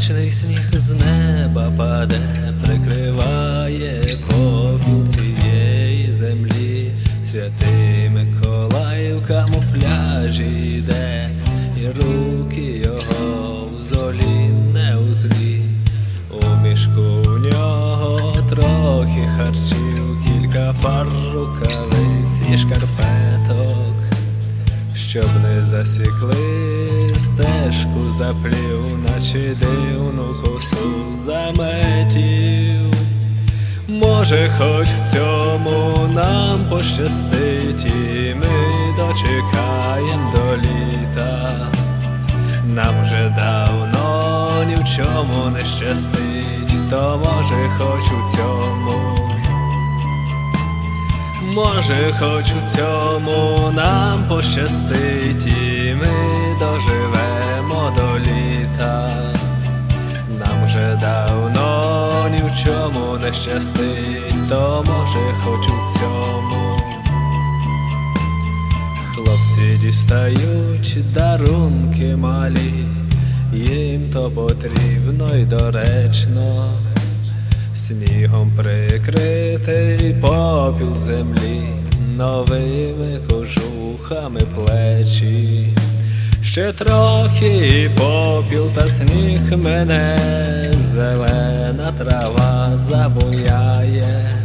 Величний сніг з неба паде, прикриває попіл цієї землі, святий Миколай в камуфляжі йде, і руки його в золі не у злі. У мішку в нього трохи харчів, кілька пар рукавиць і шкарпеток. Щоб не засікли стежку заплів, наче дивну косу заметів. Може, хоч в цьому нам пощастить, і ми дочекаєм до літа. Нам вже давно ні в чому не щастить, то може, хоч у цьому. Може, хоч у цьому нам пощастить, ми доживемо до літа. Нам вже давно ні в чому не щастить, то може, хоч у цьому. Хлопці дістають дарунки малі, їм то потрібно й доречно снігом прикритий попіл землі, новими кожухами плечі. Ще трохи попіл та сніг мене, зелена трава забуяє.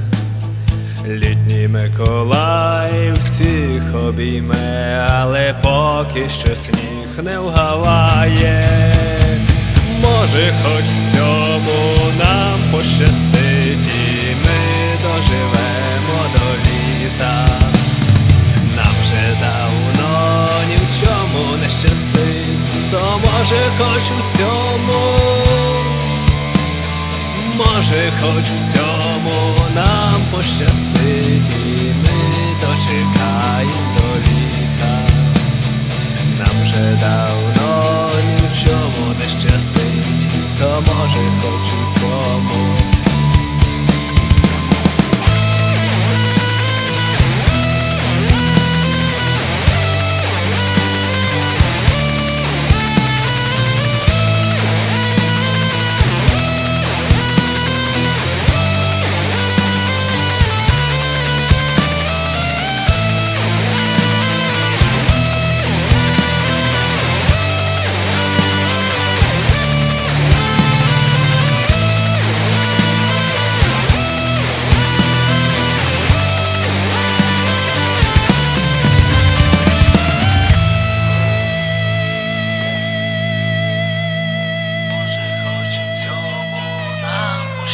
Літній Миколай всіх обійме, але поки що сніг не вгаває. Може, хоч цьому щастить, то може, хоч у цьому, може, хоч у цьому нам пощастить, і ми дочекаємо до.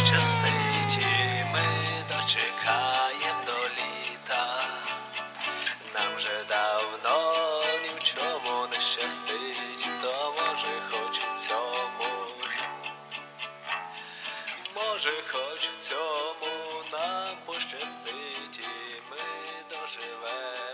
щастить, і ми дочекаєм до літа. Нам вже давно ні в чому не щастить, то може хоч в цьому, може, хоч в цьому нам пощастить, і ми доживемо.